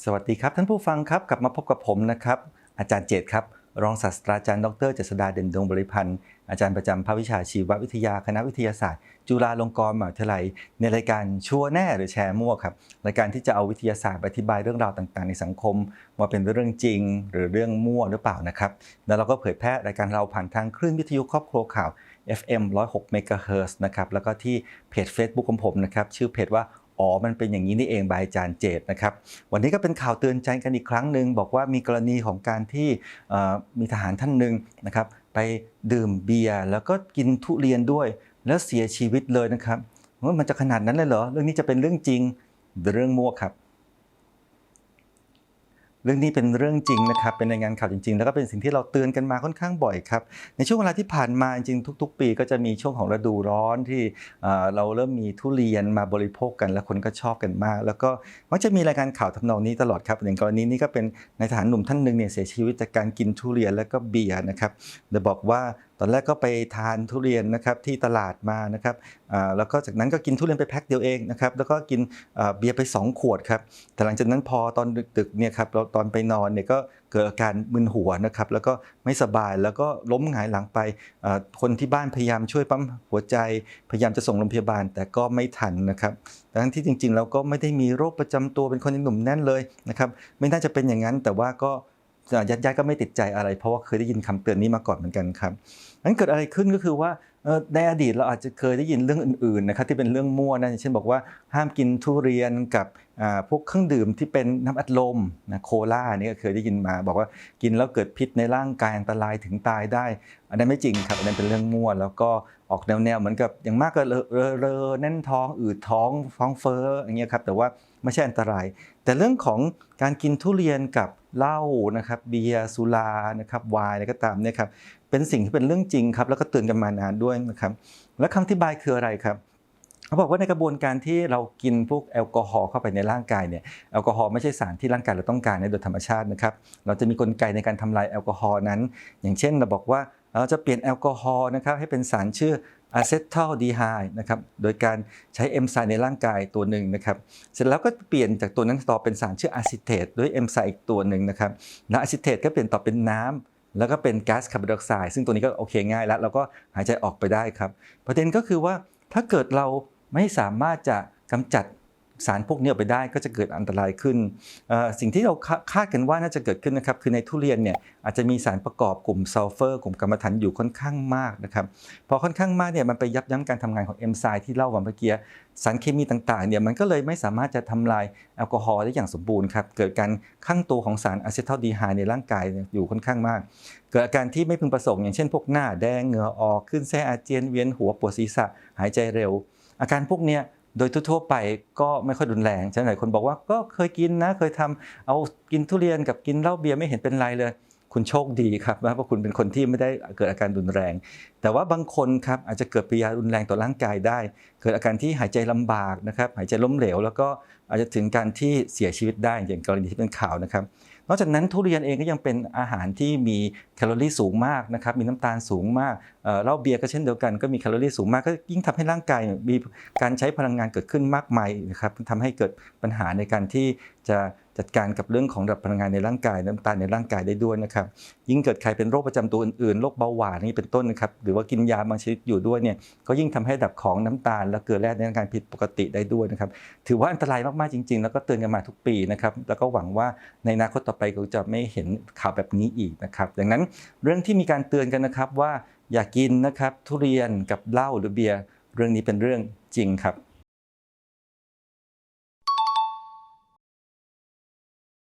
สวัสดีครับท่านผู้ฟังครับกลับมาพบกับผมนะครับ อาจารย์เจตครับ รองศาสตราจารย์ดรเจษดาเด่นดวงบริพันธ์อาจารย์ประจำภาควิชาชีววิทยาคณะวิทยาศาสตร์ จุฬาลงกรณ์มหาวิทยาลัย ในรายการชัวแน่หรือแชร์มั่วครับรายการที่จะเอาวิทยาศาสตร์อธิบายเรื่องราวต่าง ๆ ในสังคมว่าเป็นเรื่องจริง หรือเรื่องมั่วหรือเปล่านะครับแล้วเราก็เผยแพร่รายการเราผ่านทางคลื่นวิทยุครอบครัวข่าว FM 106 MHz นะครับแล้วก็ที่เพจ Facebook ของผมนะครับชื่อเพจว่า อ๋อ มันเป็นอย่างนี้นี่เองบายจานเจตนะครับ วันนี้ก็เป็นข่าวเตือนใจกันอีกครั้งหนึ่งบอกว่ามีกรณีของการที่มีทหารท่านหนึ่งนะครับ ไปดื่มเบียร์แล้วก็กินทุเรียนด้วย แล้วเสียชีวิตเลยนะครับว่ามันจะขนาดนั้นเลยเหรอ เรื่องนี้จะเป็นเรื่องจริงหรือเรื่องมั่วครับ เรื่องนี้เป็นเรื่องจริงนะครับเป็นรายงานข่าวจริง ๆ แล้วก็เป็นสิ่งที่เราเตือนกันมาค่อนข้างบ่อยครับในช่วงเวลาที่ผ่านมาจริงๆทุก ๆ ปีก็จะมีช่วงของฤดูร้อนที่เราเริ่มมีทุเรียนมาบริโภคกัน และคนก็ชอบกันมาก แล้วก็มักจะมีรายการข่าวทำนองนี้ตลอดครับอย่างกรณีนี้ก็เป็นนายทหารหนุ่มท่านหนึ่งเนี่ยเสียชีวิตจากการกินทุเรียนแล้วก็เบียร์นะครับเดยบอกว่า อนแรกก็ไปทานทุเรียนนะครับที่ตลาดมานะครับแล้วก็จากนั้นก็กินทุเรียนไปแพ็คเดียวเองนะครับแล้วก็กินเบียร์ไปสองขวดครับแต่หลังจากนั้นพอตอนดึกๆเนี่ยครับเราตอนไปนอนเนี่ยก็เกิดอาการมึนหัวนะครับแล้วก็ไม่สบายแล้วก็ล้มหงายหลังไปคนที่บ้านพยายามช่วยปั๊มหัวใจพยายามจะส่งโรงพยาบาลแต่ก็ไม่ทันนะครับทั้งที่จริงๆเราก็ไม่ได้มีโรคประจำตัวเป็นคนยังหนุ่มแน่นเลยนะครับไม่น่าจะเป็นอย่างนั้นแต่ว่าก็ ญาติญาติๆก็ไม่ติดใจอะไร เพราะว่าเคยได้ยินคำเตือนนี้มาก่อนเหมือนกันครับนั้นเกิดอะไรขึ้นก็คือว่าในอดีตเราอาจจะเคยได้ยินเรื่องอื่นๆนะครับที่เป็นเรื่องมั่วนะอย่างเช่นบอกว่าห้ามกินทุเรียนกับพวกเครื่องดื่มที่เป็นน้ำอัดลมนะโคลานี่ก็เคยได้ยินมา บอกว่ากินแล้วเกิดพิษในร่างกายอันตรายถึงตายได้ อันนั้นไม่จริงครับอันนั้นเป็นเรื่องมั่ว แล้วก็ออกแนวๆเหมือนกับอย่างมากก็เลอะเลอแน่นท้องอืดท้องท้องเฟ้ออย่างเงี้ยครับแต่ว่าไม่ใช่อันตราย แต่เรื่องของการกินทุเรียนกับ เหล้านะครับเบียร์สุรานะครับไวน์อะไรก็ตามเนี่ยครับเป็นสิ่งที่เป็นเรื่องจริงครับแล้วก็เตือนกันมานานด้วยนะครับและคำอธิบายคืออะไรครับเขาบอกว่าในกระบวนการที่เรากินพวกแอลกอฮอล์เข้าไปในร่างกายเนี่ยแอลกอฮอล์ไม่ใช่สารที่ร่างกายเราต้องการในโดยธรรมชาตินะครับเราจะมีกลไกในการทำลายแอลกอฮอล์นั้น อย่างเช่นเราบอกว่าเราจะเปลี่ยนแอลกอฮอล์นะครับให้เป็นสารชื่อ อะเซทัลดีไฮนะครับโดยการใช้เอนไซม์ในร่างกายตัวหนึ่งนะครับเสร็จแล้วก็เปลี่ยนจากตัวนั้นต่อเป็นสารชื่ออะซิเทตด้วยเอนไซม์อีกตัวหนึ่งนะครับและอะซิเทตก็เปลี่ยนต่อเป็นน้ำแล้วก็เป็นก๊าซคาร์บอนไดออกไซด์ซึ่งตัวนี้ก็โอเคง่ายแล้วเราก็หายใจออกไปได้ครับประเด็นก็คือว่าถ้าเกิดเราไม่สามารถจะกำจัด สารพวกนี้ออกไปได้ก็จะเกิดอันตรายขึ้น สิ่งที่เราคาดกันว่าน่าจะเกิดขึ้นนะครับคือในทุเรียนเนี่ยอาจจะมีสารประกอบกลุ่มซัลเฟอร์กลุ่มกัมมันถันอยู่ค่อนข้างมากนะครับพอค่อนข้างมากเนี่ยมันไปยับยั้งการทำงานของเอนไซม์ที่เล่ามาเมื่อกี้สารเคมีต่างๆเนี่ยมันก็เลยไม่สามารถจะทำลายแอลกอฮอล์ได้อย่างสมบูรณ์ครับเกิดการข้างตัวของสารอะเซทัลดีไฮในร่างกายยอยู่ค่อนข้างมาก เกิดอาการที่ไม่พึงประสงค์อย่างเช่นพวกหน้าแดงเหงื่อออกขึ้นแส้อาเจียนเวียนหัวปวดศีรษะหายใจเร็ว อาการพวกเนี้ย โดยทั่วๆไปก็ไม่ค่อยรุนแรงฉะนั้นหลายคนบอกว่าก็เคยกินนะเคยทำเอากินทุเรียนกับกินเหล้าเบียร์ไม่เห็นเป็นไรเลย คุณโชคดีครับเพราะคุณเป็นคนที่ไม่ได้เกิดอาการรุนแรง แต่ว่าบางคนครับอาจจะเกิดปฏิกิริยารุนแรงต่อร่างกายได้ เกิดอาการที่หายใจลำบากนะครับหายใจล้มเหลว แล้วก็อาจจะถึงการที่เสียชีวิตได้อย่างกรณีที่เป็นข่าวนะครับ อกจากนั้นทุเรียนเองก็ยังเป็นอาหารที่มีแคลอรี่สูงมากนะครับมีน้ำตาลสูงมากเหล้าเบียร์ก็เช่นเดียวกันก็มีแคลอรี่สูงมากก็ยิ่งทำให้ร่างกายมีการใช้พลังงานเกิดขึ้นมากมายนะครับทำให้เกิดปัญหาในการที่จะจัดการกับเรื่องของระดับพลังงานในร่างกายน้ำตาลในร่างกายได้ด้วยนะครับยิ่งเกิดใครเป็นโรคประจำตัวอื่นๆโรคเบาหวานนี่เป็นต้นนะครับหรือว่ากินยาบางชนิดอยู่ด้วยเนี่ยก็ยิ่งทำให้ระดับของน้ำตาลและเกลือแร่ในร่างกายผิดปกติได้ด้วยนะครับถือว่าอันตรายมากๆจริง ๆ แล้วก็เตือนกันมาทุกปีนะครับแล้วก็หวังว่าในอนาคตต่อไปเราจะไม่เห็นข่าวแบบนี้อีกนะครับ ดังนั้นเรื่องที่มีการเตือนกันนะครับว่าอย่ากินนะครับทุเรียนกับเหล้าหรือเบียร์เรื่องนี้เป็นเรื่องจริงครับ